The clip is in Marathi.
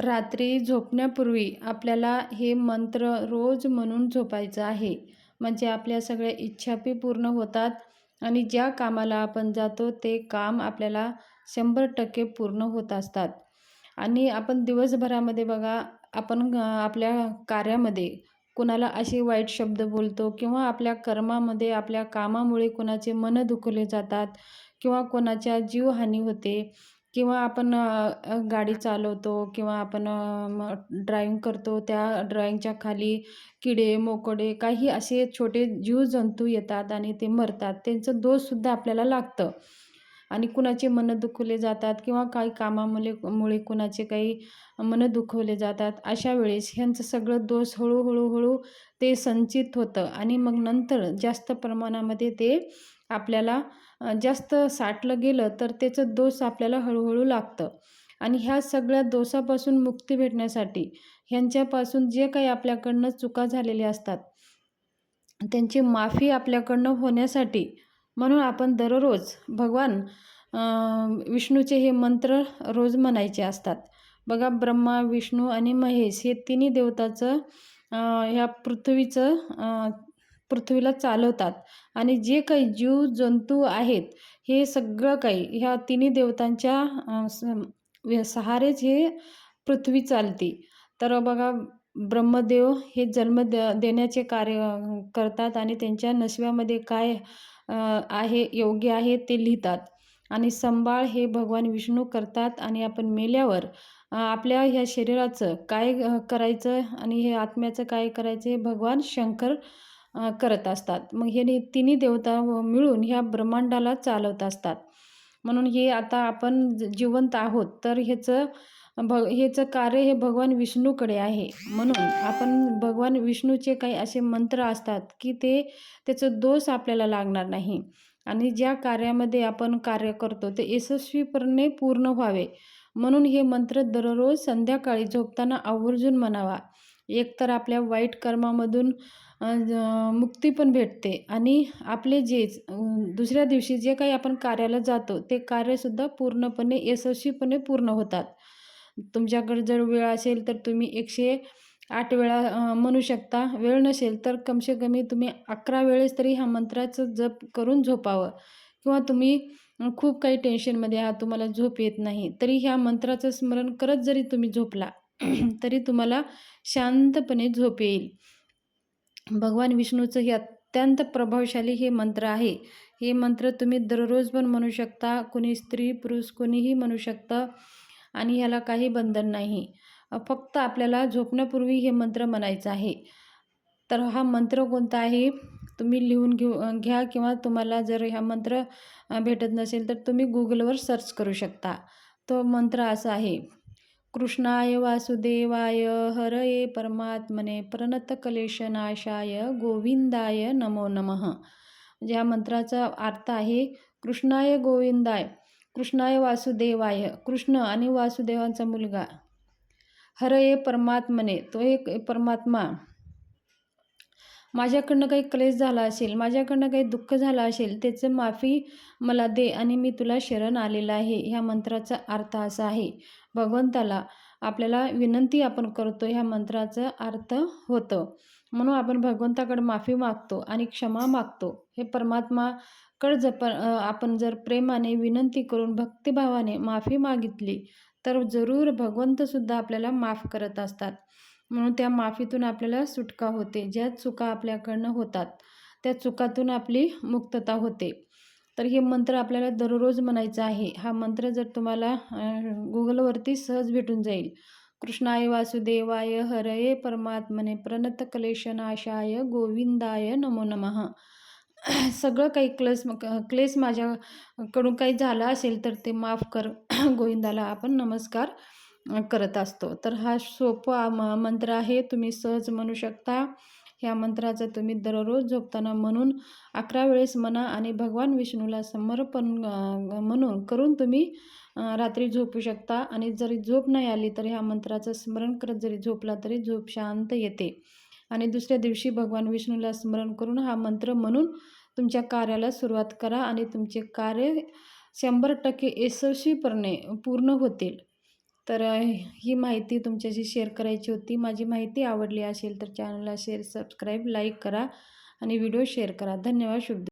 रात्री झोपण्यापूर्वी आपल्याला हे मंत्र रोज म्हणून झोपायचं आहे. म्हणजे आपल्या सगळ्या इच्छापी पूर्ण होतात आणि ज्या कामाला आपण जातो ते काम आपल्याला शंभर टक्के पूर्ण होत असतात. आणि आपण दिवसभरामध्ये बघा आपण आपल्या कार्यामध्ये कुणाला असे वाईट शब्द बोलतो किंवा आपल्या कर्मामध्ये आपल्या कामामुळे कोणाचे मन दुखले जातात किंवा कोणाच्या जीवहानी होते किंवा आपण गाडी चालवतो किंवा आपण ड्रायविंग करतो त्या ड्राइंगच्या खाली किडे मोकडे काही असे छोटे जीवजंतू येतात आणि ते मरतात. त्यांचं दोषसुद्धा आपल्याला लागतं. आणि कुणाचे मनं दुखवले जातात किंवा काही कामामुळे मुळे कुणाचे काही मनं दुखवले जातात अशा वेळेस ह्यांचं सगळं दोष हळूहळू हळू ते संचित होतं आणि मग नंतर जास्त प्रमाणामध्ये ते आपल्याला जास्त साठलं गेलं तर त्याचं दोष आपल्याला हळूहळू लागतं. आणि ह्या सगळ्या दोषापासून मुक्ती भेटण्यासाठी ह्यांच्यापासून जे काही आपल्याकडनं चुका झालेल्या असतात त्यांची माफी आपल्याकडनं होण्यासाठी म्हणून आपण दररोज भगवान विष्णूचे हे मंत्र रोज म्हणायचे असतात. बघा ब्रह्मा विष्णू आणि महेश हे तिन्ही देवताचं ह्या पृथ्वीचं पृथ्वीला चालवतात. आणि जे काही जीव जंतू आहेत हे सगळं काही ह्या तिन्ही देवतांच्या सहारेच हे पृथ्वी चालते. तर बघा ब्रह्मदेव हे जन्म द देण्याचे कार्य करतात आणि त्यांच्या नसव्यामध्ये काय आहे योग्य आहे ते लिहितात. आणि संभाळ हे भगवान विष्णू करतात आणि आपण मेल्यावर आपल्या ह्या शरीराचं काय करायचं आणि हे आत्म्याचं काय करायचं हे भगवान शंकर करत असतात. मग हे तिन्ही देवता मिळून ह्या ब्रह्मांडाला चालवत असतात. म्हणून हे आता आपण जिवंत आहोत तर ह्याचं भग ह्याचं कार्य हे भगवान विष्णूकडे आहे. म्हणून आपण भगवान विष्णूचे काही असे मंत्र असतात की ते त्याचं दोष आपल्याला लागणार नाही. आणि ज्या कार्यामध्ये आपण कार्य करतो ते यशस्वीपणे पूर्ण व्हावे. म्हणून हे मंत्र दररोज संध्याकाळी झोपताना आवर्जून म्हणावा. एकतर आपल्या वाईट कर्मामधून मुक्ती पण भेटते. आणि आपले जे दुसऱ्या दिवशी जे काही आपण कार्याला जातो ते कार्यसुद्धा पूर्णपणे यशस्वीपणे पूर्ण होतात. तुमच्याकडे जर वेळ असेल तर तुम्ही एकशे आठ वेळा म्हणू शकता. वेळ नसेल तर कमसे कमी तुम्ही अकरा वेळेस तरी ह्या मंत्राचं जप करून झोपावं. किंवा तुम्ही खूप काही टेन्शनमध्ये आहात तुम्हाला झोप येत नाही तरी ह्या मंत्राचं स्मरण करत जरी तुम्ही झोपला तरी तुम्हाला शांतपणे झोप येईल. भगवान विष्णूचं हे अत्यंत प्रभावशाली हे मंत्र आहे. हे मंत्र तुम्ही दररोज पण म्हणू शकता कोणी स्त्री पुरुष कोणीही म्हणू शकतं आणि ह्याला काही बंधन नाही. फक्त आपल्याला झोपण्यापूर्वी हे मंत्र म्हणायचं आहे. तर हा मंत्र कोणता आहे? तुम्ही लिहून घेऊ घ्या किंवा तुम्हाला जर हा मंत्र भेटत नसेल तर तुम्ही गुगलवर सर्च करू शकता. तो मंत्र असा आहे. कृष्णाय वासुदेवाय हरये परमात्मने प्रणतकलेशनाशाय गोविंदाय नमो नमः. म्हणजे ह्या मंत्राचा अर्थ आहे कृष्णाय गोविंदाय कृष्णाय वासुदेवाय कृष्ण आणि वासुदेवांचा मुलगा. हरये परमात्मने तो एक परमात्मा. माझ्याकडनं काही क्लेश झाला असेल माझ्याकडनं काही दुःख झालं असेल त्याचं माफी मला दे आणि मी तुला शरण आलेला आहे ह्या मंत्राचा अर्थ असा आहे. भगवंताला आपल्याला विनंती आपण करतो ह्या मंत्राचा अर्थ होतं. म्हणून आपण भगवंताकडे माफी मागतो आणि क्षमा मागतो. हे परमात्माकडं जप आपण जर प्रेमाने विनंती करून भक्तिभावाने माफी मागितली तर जरूर भगवंतसुद्धा आपल्याला माफ करत असतात. म्हणून त्या माफीतून आपल्याला सुटका होते. ज्या चुका आपल्याकडनं होतात त्या चुकातून आपली मुक्तता होते. तर हे मंत्र आपल्याला दररोज म्हणायचं आहे. हा मंत्र जर तुम्हाला गुगलवरती सहज भेटून जाईल. कृष्णाय वासुदेवाय हरये परमात्मने प्रणत क्लेशनाशाय गोविंदाय नमो नमः. सगळं काही क्लेस क्लेश माझ्याकडून काही झालं असेल तर ते माफ कर. गोविंदाला आपण नमस्कार करत असतो. तर हा सोपा म मंत्र आहे. तुम्ही सहज म्हणू शकता. ह्या मंत्राचं तुम्ही दररोज झोपताना म्हणून अकरा वेळेस म्हणा आणि भगवान विष्णूला समर्पण म्हणून करून तुम्ही रात्री झोपू शकता. आणि जरी झोप नाही आली तर ह्या मंत्राचं स्मरण करत जरी झोपला तरी झोप शांत येते. आणि दुसऱ्या दिवशी भगवान विष्णूला स्मरण करून हा मंत्र म्हणून तुमच्या कार्याला सुरुवात करा आणि तुमचे कार्य शंभर टक्के यशस्वीपणे पूर्ण होतील. तर ही माहिती तुमच्याशी शेअर करायची होती. माझी माहिती आवडली असेल तर चॅनलला शेअर सबस्क्राईब लाईक करा आणि व्हिडिओ शेअर करा. धन्यवाद शुभ